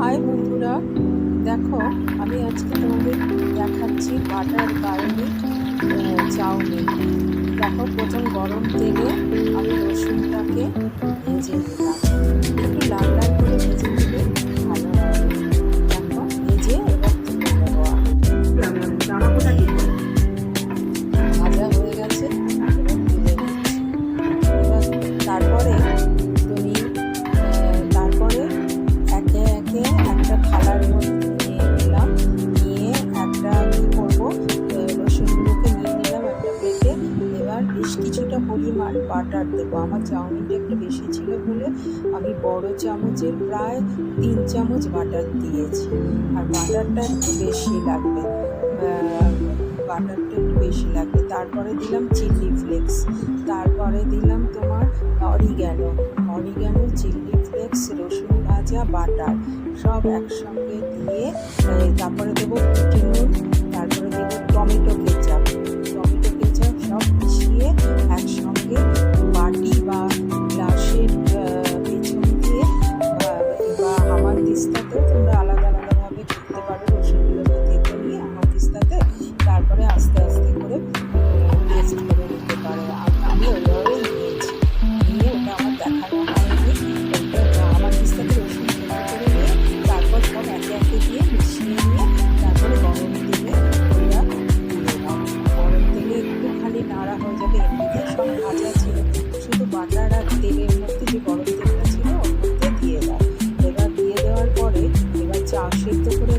High বন্ধুরা, দেখো, আমি আজকে তোমাদের দেখাচ্ছি বাটার কারণে চাউমিন। দেখো প্রথম গরম তেলে আমি রসুনটাকে আর বাটার দেবো। আমার চাউমিনটা একটু বেশি ছিল বলে আমি বড় চামচের প্রায় তিন চামচ বাটার দিয়েছি। আর বাটারটা একটু বেশি লাগবে। বাটারটা একটু বেশি লাগবে। তারপরে দিলাম চিলি ফ্লেক্স। তারপরে দিলাম তোমার অরিগ্যানো। অরিগ্যানো, চিলি ফ্লেক্স, রসুন ভাজা, বাটার সব একসঙ্গে দিয়ে তারপরে দেবো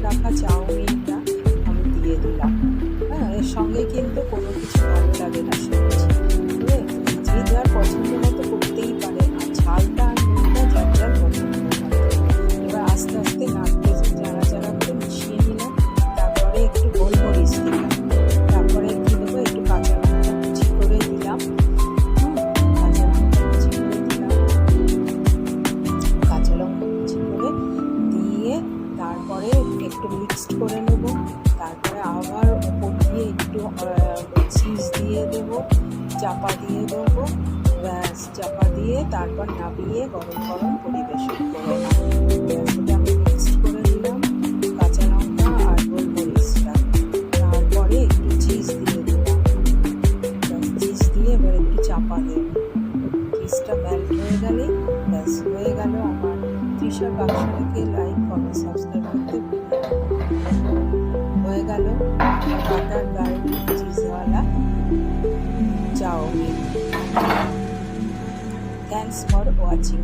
রাখা চাউমিনটা আমি দিয়ে দিলাম। হ্যাঁ এর সঙ্গে কিন্তু কোনো কিছু ভালো লাগে না। একটু মিক্সড করে নেব। তারপরে আবার ওপর দিয়ে একটু চিজ দিয়ে দেবো, চাপা দিয়ে দেবো। ব্যাস, চাপা দিয়ে তারপর নামিয়ে গরম গরম পরিবেশন করে তৃষা বাক্সটিকে লাইক কমেন্ট সাবস্ক্রাইব করতে হয়ে গেল butter garlic চিজওয়ালা chow mein. Thanks for watching